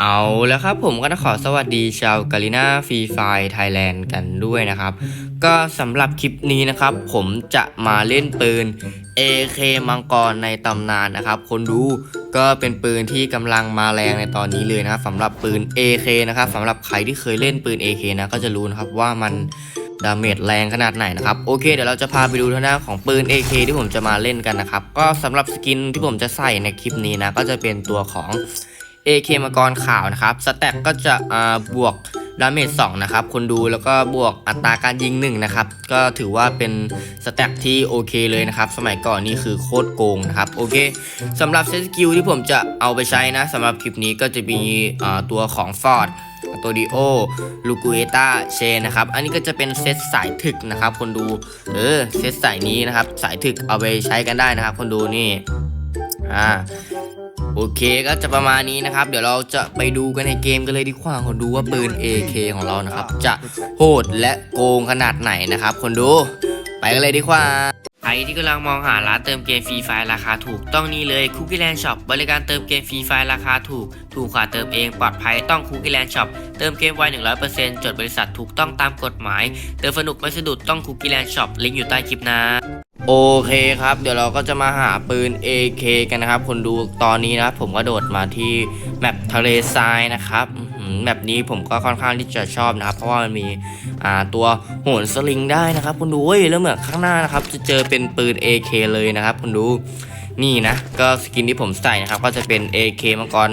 เอาแล้วครับผมก็ต้องขอสวัสดีชาวกาลิน่าฟรีไฟไทยแลนด์กันด้วยนะครับ ก็สำหรับคลิปนี้นะครับ ผมจะมาเล่นปืน AK มังกรในตำนานนะครับ คนดูก็เป็นปืนที่กำลังมาแรงในตอนนี้เลยนะครับสำหรับปืน AK นะครับสำหรับใครที่เคยเล่นปืน AK นะก็จะรู้นะครับว่ามันดาเมจแรงขนาดไหนนะครับ โอเคเดี๋ยวเราจะพาไปดูทางหน้าของปืน AK ที่ผมจะมาเล่นกันนะครับ ก็สำหรับสกินที่ผมจะใส่ในคลิปนี้นะก็จะเป็นตัวของ AK มังกรขาวนะครับสแต็กก็จะบวกดาเมจ2นะครับคนดูแล้วก็บวกอัตราการยิง1นะครับก็ถือว่าเป็นสแต็กที่โอเคเลยนะครับ สมัยก่อนนี่คือโคตรโกงนะครับโอเคสำหรับเซตสกิลที่ผมจะเอาไปใช้นะสำหรับคลิปนี้ก็จะมีตัวของฟอร์ดตัวดิโอลูกูเอตาเชนนะครับ อันนี้ก็จะเป็นเซตสายถึกนะครับ คนดู เออ เซตสายนี้นะครับ สายถึกเอาไปใช้กันได้นะครับ คนดูนี่ อ่า โอเคก็จะประมาณนี้นะครับ เดี๋ยวเราจะไปดูกันในเกมกันเลยดีกว่าคนดูว่าปืน AK ของเรานะครับ จะโหดและโกงขนาดไหนนะครับ คนดูไปกันเลยดีกว่าใครที่กำลังมองหาร้านเติมเกมฟรีไฟราคาถูกต้องนี่เลยคุกกี้แลนด์ช็อปบริการเติมเกมฟรีไฟราคาถูก ถูกกว่าเติมเองปลอดภัยต้องคุกกี้แลนด์ช็อปเติมเกมไว100%จดบริษัทถูกต้องตามกฎหมาย เติมสนุกไม่สะดุดต้องคุกกี้แลนด์ช็อปลิงก์อยู่ใต้คลิปนะ โอเคครับ เดี๋ยวเราก็จะมาหาปืน AK กันนะครับ คนดูตอนนี้นะผมก็โดดมาที่แมปทะเลทรายนะครับแมปนี้ผมก็ค่อนข้างที่จะชอบนะครับ เพราะว่ามันมีตัวโหนสลิงได้นะครับคุณดูเว้ยแล้วเหมือนข้างหน้านะครับ จะเจอเป็นปืน AK เลยนะครับคุณดูนี่นะ ก็สกินที่ผมใส่นะครับ ก็จะเป็น AK มังกร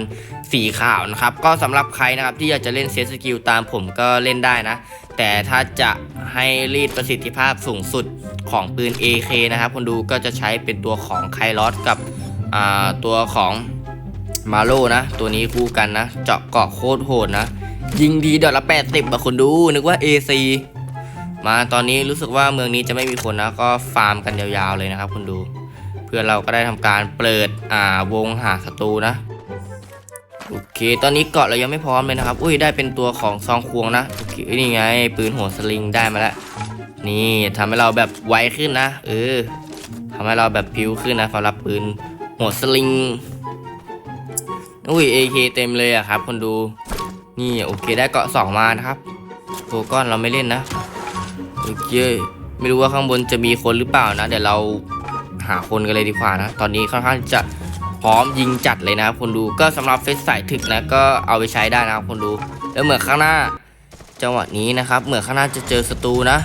สีขาวนะครับ ก็สำหรับใครนะครับที่อยากจะเล่นเซตสกิลตามผมก็เล่นได้นะ แต่ถ้าจะให้รีดประสิทธิภาพสูงสุดของปืน AK นะครับคนดูก็จะใช้เป็นตัวของไคลอสกับตัวของมาโลนะ ตัวนี้คู่กันนะ เจาะเกาะโคตรโหดนะ ยิงดีดอละ80บะคนดูนึกว่า AC มาตอนนี้รู้สึกว่าเมืองนี้จะไม่มีคนนะ ก็ฟาร์มกันยาวๆเลยนะครับคุณดู เพื่อเราก็ได้ทำการเปิดอ่าวงหาศัตรูนะ โอเค ตอนนี้เกาะเรายังไม่พร้อมเลยนะครับ อุ้ยได้เป็นตัวของซองควงนะ โอเค นี่ไง ปืนหัวสลิงได้มาแล้ว นี่ทำให้เราแบบไวขึ้นนะ เออทำให้เราแบบพิ้วขึ้นนะสำหรับปืนหัวสลิง อุ้ย AK เต็มเลยอะครับ คนดู นี่โอเคได้เกาะสองมานะครับตัวก้อนเราไม่เล่นนะ โอเค ไม่รู้ว่าข้างบนจะมีคนหรือเปล่านะ เดี๋ยวเราหาคนกันเลยดีกว่านะ ตอนนี้ค่อนข้างจะ พร้อมยิงจัดเลยนะครับคนดูก็สำหรับเฟซสายถึกนะก็เอาไปใช้ได้นะครับคนดู แล้วเหมือนข้างหน้าจังหวะนี้นะครับเหมือนข้างหน้าจะเจอศัตรูนะ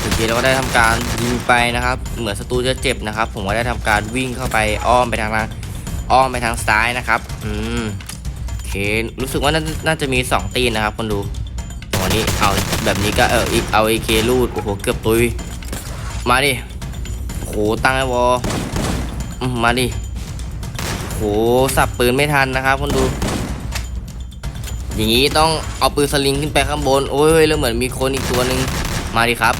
โอเคเราก็ได้ทำการยิงไปนะครับ เหมือนศัตรูจะเจ็บนะครับ ผมก็ได้ทำการวิ่งเข้าไปอ้อมไปทางล่างอ้อมไปทางซ้ายนะครับอืมโอเครู้สึกว่านาน่าจะมีสองตีนนะครับคนดูตอนนี้เอาแบบนี้ก็เอออีกเอาเอเคลูดโอ้โหเกือบตุยมาดิโอ้โหตั้งไอ้วอลมาดิ โหสับปืนไม่ทันนะครับคนดู อย่างนี้ต้องเอาปืนสลิงขึ้นไปข้างบน โอ้ยแล้วเหมือนมีคนอีกตัวหนึ่งมาดิครับ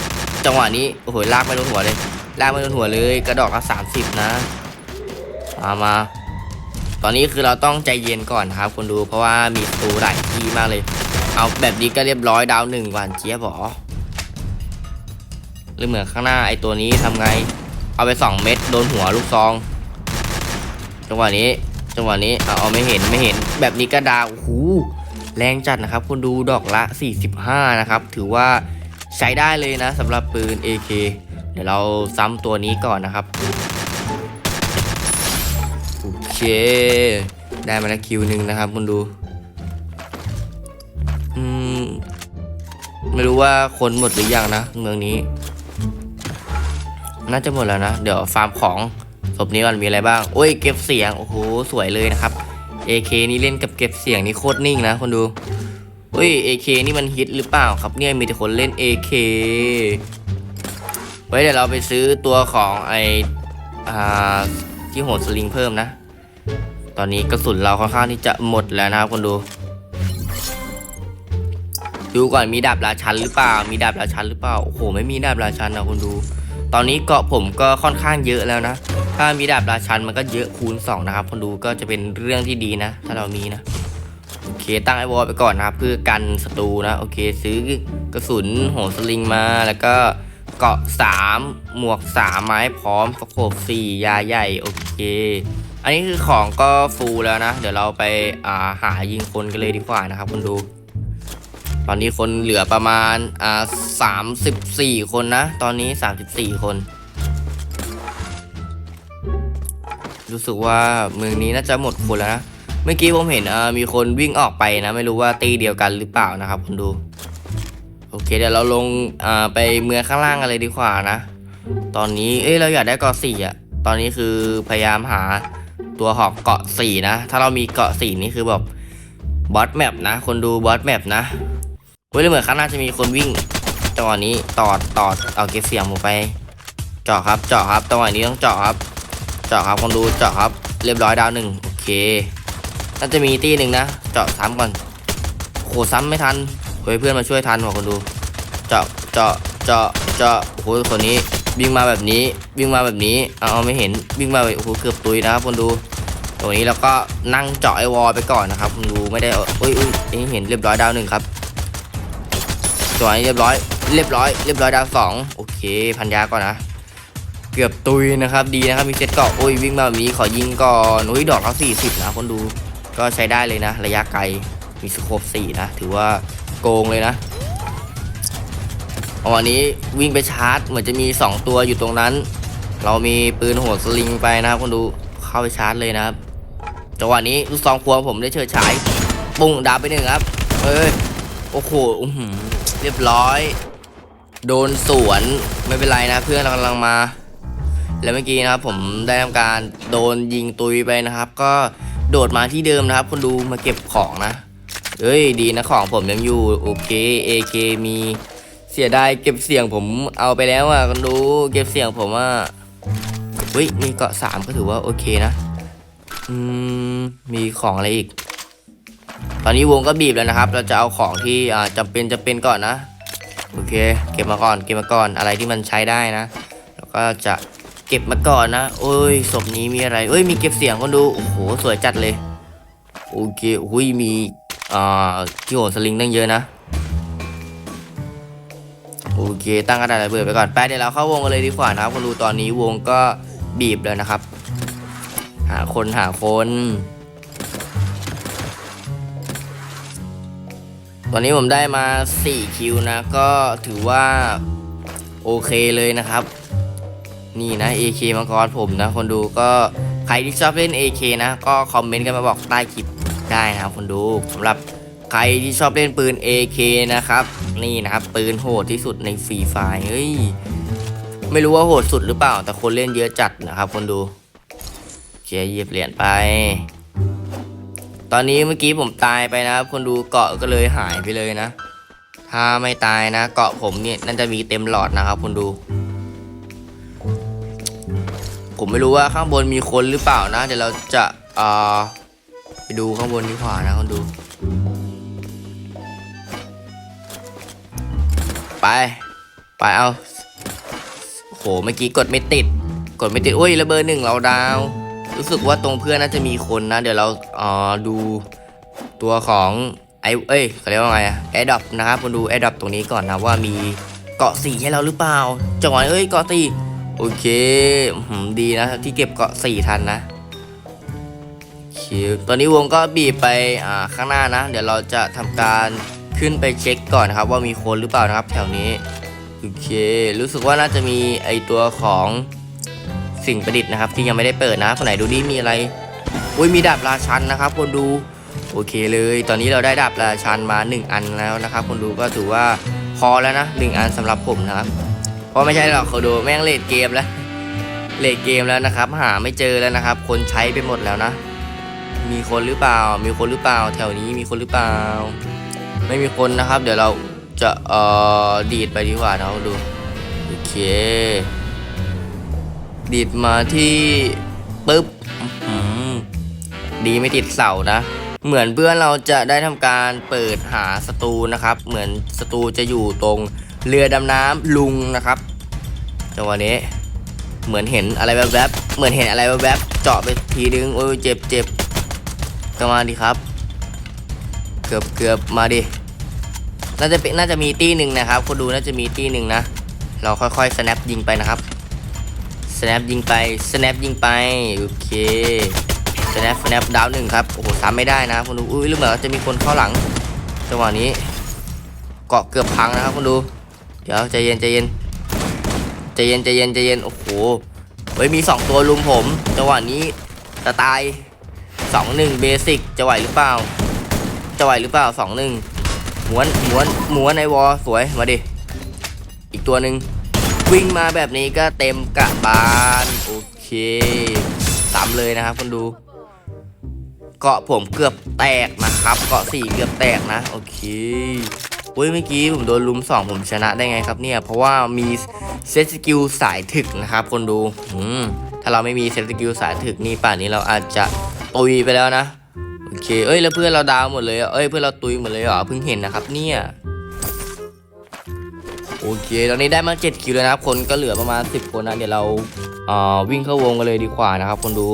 จังหวะนี้ โอ้โหลากไม่โดนหัวเลย ลากไม่โดนหัวเลย กระดอกละสามสิบนะมามา ตอนนี้คือเราต้องใจเย็นก่อนครับคนดู เพราะว่ามีศัตรูหลายที่มากเลย เอาแบบนี้ก็เรียบร้อยดาวหนึ่งวานเจี๊ยบหรอหรือเหมือนข้างหน้าไอตัวนี้ทำไง เอาไปสองเม็ดโดนหัวลูกซอง จังหวะนี้จังหวะนี้เอาไม่เห็นไม่เห็นแบบนี้ก็ดาวโอ้โหแรงจัดนะครับคุณดูดอกละ 45 นะครับ ถือว่าใช้ได้เลยนะสำหรับปืน AK เดี๋ยวเราซ้ำตัวนี้ก่อนนะครับโอเคได้มาแล้วคิวหนึ่งนะครับคุณดูอืมไม่รู้ว่าคนหมดหรือยังนะ เมืองนี้ น่าจะหมดแล้วนะ เดี๋ยวฟาร์มของ ศพนี้ก่อนมีอะไรบ้าง โอ้ยเก็บเสียง โอ้โห สวยเลยนะครับ AK นี่เล่นกับเก็บเสียงนี่โคตรนิ่งนะคนดูเฮ้ย AK นี่มันฮิตหรือเปล่าครับเนี่ยมีแต่คนเล่น AK ไว้เดี๋ยวเราไปซื้อตัวของไออ่าที่โหดสลิงเพิ่มนะ ตอนนี้กระสุนเราค่อนข้างที่จะหมดแล้วนะครับคนดู ดูก่อนมีดาบราชันหรือเปล่า มีดาบราชันหรือเปล่า โอ้โห ไม่มีดาบราชันนะคนดู ตอนนี้เกาะผมก็ค่อนข้างเยอะแล้วนะ ถ้ามีดาบราชันมันก็เยอะคูณ 2 นะครับ คนดูก็จะเป็นเรื่องที่ดีนะ ถ้าเรามีนะ โอเคตั้งไอวอลไปก่อนนะครับ เพื่อกันศัตรูนะ โอเค ซื้อกระสุนโหสลิงมาแล้วก็เกาะ 3 หมวก 3 ไม้พร้อมสโคบ4 ยาใหญ่ โอเค อันนี้คือของก็ฟูลแล้วนะ เดี๋ยวเราไปาหายิงคนกันเลยดีกว่านะครับคุณดูตอนนี้คนเหลือประมาณอ่าสามสิบสี่คนนะ ตอนนี้สามสิบสี่คน รู้สึกว่าเมืองนี้น่าจะหมดคนแล้วนะ เมื่อกี้ผมเห็นอ่ามีคนวิ่งออกไปนะ ไม่รู้ว่าตีเดียวกันหรือเปล่านะครับคุณดู โอเคเดี๋ยวเราลงอ่าไปเมืองข้างล่างกันเลยดีกว่านะ ตอนนี้เอ้ยเราอยากได้เกาะสี่อะตอนนี้คือพยายามหาตัวหอกเกาะสี่นะ ถ้าเรามีเกาะสี่นี่คือแบบบอสแมปนะ คนดูบอสแมปนะเฮ้ยเหมือนข้างหน้าจะมีคนวิ่งจังหวะนี้ตอดตอดเอาเก็บเสียงผมไป เจาะครับ เจาะครับจังหวะนี้ต้องเจาะครับ เจาะครับคนดูเจาะครับ เรียบร้อยดาวหนึ่งโอเคน่าจะมีตีหนึ่งนะ เจาะซ้ำก่อนโหซ้ำไม่ทันเฮ้ยเพื่อนมาช่วยทันว่ะคนดู เจาะเจาะเจาะเจาะโอ้โหคนนี้วิ่งมาแบบนี้วิ่งมาแบบนี้เอาเอาไม่เห็นวิ่งมาแบบโอ้โหเกือบตุยนะครับคนดูตรงนี้เราก็นั่งเจาะไอวอลไปก่อนนะครับคนดูไม่ได้เอ้ยเอ้ยเอ้ยเห็นเรียบร้อยดาวหนึ่งครับตัวนี้เรียบร้อยเรียบร้อยเรียบร้อยดาวสองโอเคพันยาก่อนนะ เกือบตุยนะครับดีนะครับมีเซตเกาะโอ้ยวิ่งมาแบบนี้ขอยิงก่อนอุ้ยดอกเขาสี่สิบนะคนดูก็ใช้ได้เลยนะ ระยะไกลมีสโคปสี่นะ ถือว่าโกงเลยนะวันนี้วิ่งไปชาร์จ เหมือนจะมี 2 ตัวอยู่ตรงนั้น เรามีปืนโหดสลิงไปนะครับคุณดูเข้าไปชาร์จเลยนะครับจังหวะนี้ลูกซองควงผมได้เชิดฉายปุ้งดาบไปหนึ่งครับเอ้ยโอ้โหอื้อหือเรียบร้อย โดนสวนไม่เป็นไรนะเพื่อนเรากำลังมา แล้วเมื่อกี้นะครับผมได้ทำการโดนยิงตุยไปนะครับ ก็โดดมาที่เดิมนะครับคุณดูมาเก็บของนะเอ้ยดีนะของผมยังอยู่โอเค AK มีเสียดายเก็บเสียงผมเอาไปแล้วอะคุณดูเก็บเสียงผมว่าเฮ้ยมีเกาะสามก็ถือว่าโอเคนะอืมมีของอะไรอีก ตอนนี้วงก็บีบแล้วนะครับ เราจะเอาของที่อ่าจำเป็นจะเป็นก่อนนะโอเค เก็บมาก่อนเก็บมาก่อนอะไรที่มันใช้ได้นะ แล้วก็จะ เก็บมาก่อนนะโอ้ยศพนี้มีอะไรเอ้ยมีเก็บเสียงคนดูโอ้โหสวยจัดเลยโอเคอุ้ยมีอ่าที่โหนสลิงตั้งเยอะนะโอเค ตั้งกระดาษระเบิดไปก่อนแป๊บเดี๋ยวเราเข้าวงกันเลยดีกว่านะครับคนดูตอนนี้วงก็บีบแล้วนะครับ หาคนหาคนตอนนี้ผมได้มา 4 คิวนะ ก็ถือว่า โอเคเลยนะครับ นี่นะ AK มังกรผมนะ คนดูก็ใครที่ชอบเล่น AK นะ ก็คอมเมนต์กันมาบอกใต้คลิปได้นะครับคนดูสำหรับใครที่ชอบเล่นปืน AK นะครับ นี่นะครับ ปืนโหดที่สุดในฟรีไฟเฮ้ยไม่รู้ว่าโหดสุดหรือเปล่า แต่คนเล่นเยอะจัดนะครับ คนดูเคเหยียบเหรียญไป ตอนนี้เมื่อกี้ผมตายไปนะครับ คนดูเกาะก็เลยหายไปเลยนะ ถ้าไม่ตายนะ เกาะผมเนี่ยน่าจะมีเต็มหลอดนะครับ คนดู ผมไม่รู้ว่าข้างบนมีคนหรือเปล่านะ เดี๋ยวเราจะเอ่อไปดูข้างบนดีกว่านะคนดู ไป ไปเอาโหเมื่อกี้กดไม่ติด กดไม่ติด อุ้ยระเบิดหนึ่งเราดาว รู้สึกว่าตรงเพื่อนน่าจะมีคนนะ เดี๋ยวเราเอ่อดูตัวของไอเอ้ยเขาเรียกว่าไงอะแอดดอปนะครับคนดูแอดดอปตรงนี้ก่อนนะว่ามีเกาะสีให้เราหรือเปล่าจังหวะเอ้ยเกาะสี โอเคดีนะที่เก็บเกาะสี่ทันนะโอเคตอนนี้วงก็บีบไปข้างหน้านะ เดี๋ยวเราจะทำการขึ้นไปเช็คก่อนนะครับ ว่ามีคนหรือเปล่านะครับ แถวนี้โอเค รู้สึกว่าน่าจะมีไอตัวของสิ่งประดิษฐ์นะครับ ที่ยังไม่ได้เปิดนะคนไหนดูดิมีอะไรอุ้ยมีดาบราชันนะครับ คนดูโอเคเลย ตอนนี้เราได้ดาบราชันมา 1 อันแล้วนะครับ คนดูก็ถือว่าพอแล้วนะหนึ่งอันสำหรับผมนะครับ เพราะไม่ใช่หรอกคนดูแม่งเลดเกมแล้วเลดเกมแล้วนะครับ หาไม่เจอแล้วนะครับ คนใช้ไปหมดแล้วนะ มีคนหรือเปล่า มีคนหรือเปล่า แถวนี้มีคนหรือเปล่า ไม่มีคนนะครับ เดี๋ยวเราจะเอ่อดีดไปดีกว่านะคนดูโอเค ดีดมาที่ปึ๊บดีไม่ติดเสานะ เหมือนเพื่อนเราจะได้ทำการเปิดหาศัตรูนะครับ เหมือนศัตรูจะอยู่ตรง เรือดำน้ำลุงนะครับจังหวะนี้เหมือนเห็นอะไรแวบๆเหมือนเห็นอะไรแวบๆเจาะไปทีนึงโอ้ยเจ็บเจ็บก็มาดิครับ เกือบเกือบมาดิน่าจะเป็นน่าจะมีตีหนึ่งนะครับคนดูน่าจะมีตีหนึ่งนะ เราค่อยๆ snap ยิงไปนะครับ snap ยิงไป snap ยิงไปโอเคสแนปสแนปดาวหนึ่งครับโอ้โหซ้ำไม่ได้นะคุณดูอุ้ยหรือเหมือนว่าจะมีคนเข้าหลังจังหวะนี้เกาะเกือบพังนะครับคุณดู ดี๋ยวใจเย็นใจเย็นใจเย็นใจเย็นใจเย็นโอ้โหเฮ้ยมีสองตัวลุมผมจังหวะนี้จะตายสองหนึ่งเบสิกจะไหวหรือเปล่า จะไหวหรือเปล่าสองหนึ่งม้วนม้วนม้วนไอวอสวยมาดิอีกตัวหนึ่งวิ่งมาแบบนี้ก็เต็มกระบาลโอเคสามเลยนะครับคุณดูเกาะผมเกือบแตกนะครับ เกาะสี่เกือบแตกนะ โอเค เฮ้ยเมื่อกี้ผมโดนลุมสองผมชนะได้ไงครับเนี่ย เพราะว่ามีเซตสกิลสายถึกนะครับ คนดูอืมถ้าเราไม่มีเซตสกิลสายถึกนี่ป่านนี้เราอาจจะตุยไปแล้วนะโอเคเอ้ยแล้วเพื่อนเราดาวหมดเลยเอเอ้ยเพื่อนเราตุยหมดเลยเหรอเพิ่งเห็นนะครับเนี่ยโอเคตอนนี้ได้มา 7 คิวแล้วนะครับ คนก็เหลือประมาณ 10 คนนะ เดี๋ยวเราเอ่อวิ่งเข้าวงกันเลยดีกว่านะครับ คนดู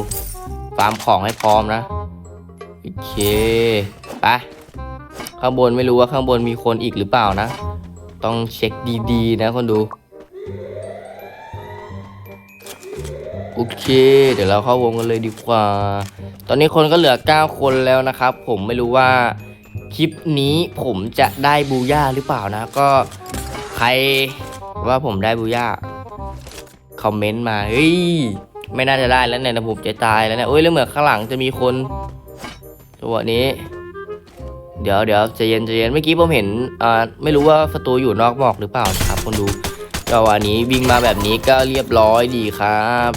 ฟาร์มของให้พร้อมนะ โอเค ไป ข้างบนไม่รู้ว่าข้างบนมีคนอีกหรือเปล่านะ ต้องเช็คดีๆ นะคนดู โอเค เดี๋ยวเราเข้าวงกันเลยดีกว่า ตอนนี้คนก็เหลือ 9 คนแล้วนะครับ ผมไม่รู้ว่าคลิปนี้ผมจะได้บูย่าหรือเปล่านะ ก็ใครว่าผมได้บูย่าคอมเมนต์มา เฮ้ย ไม่น่าจะได้แล้วเนี่ยนะผมจะตายแล้วเนี่ยโอ้ยแล้วเหมือนข้างหลังจะมีคนจังหวะนี้ เดี๋ยวเดี๋ยวใจเย็นใจเย็นเมื่อกี้ผมเห็นอ่าไม่รู้ว่าศัตรูอยู่นอกหมอกหรือเปล่านะครับคนดูจังหวะนี้วิ่งมาแบบนี้ก็เรียบร้อยดีครับ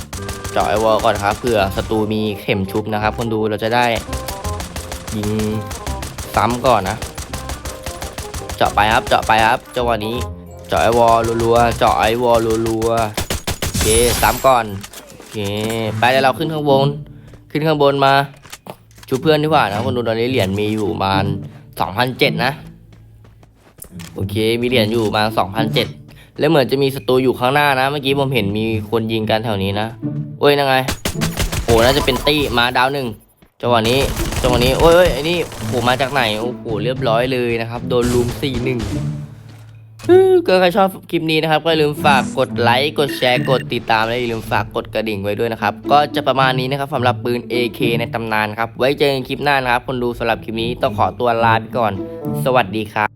เจาะไอวอลก่อนครับเผื่อศัตรูมีเข็มชุบนะครับ คนดูเราจะได้ยิงซ้ำก่อนนะ เจาะไปครับเจาะไปครับจังหวะนี้เจาะไอวอลรัวๆเจาะไอวอลรัวๆโอเคซ้ำก่อนโอเคไปเดี๋ยวเราขึ้นข้างบน ขึ้นข้างบนมา ชูเพื่อนดีกว่านะคนดูตอนนี้เหรียญมีอยู่ประมาณ2,007นเจ็ดนะ โอเค มีเหรียญอยู่ประมาณ2,007แล้วเหมือนจะมีศัตรูอยู่ข้างหน้านะ เมื่อกี้ผมเห็นมีคนยิงกันแถวนี้นะโอ้ยยังไงโอ้น่าจะเป็นตี้มาดาวหนึ่งจังหวะนี้จังหวะนี้โอ้ยไอ้นี่โอ้มาจากไหนโอ้โหเรียบร้อยเลยนะครับ โดนลุมสี่หนึ่ง ก็ใครชอบคลิปนี้นะครับก็อย่าลืมฝากกดไลค์กดแชร์กดติดตามและอย่าลืมฝากกดกระดิ่งไว้ด้วยนะครับ ก็จะประมาณนี้นะครับสำหรับปืน AK ในตำนานครับ ไว้เจอกันคลิปหน้านะครับ คนดูสำหรับคลิปนี้ต้องขอตัวลาไปก่อน สวัสดีครับ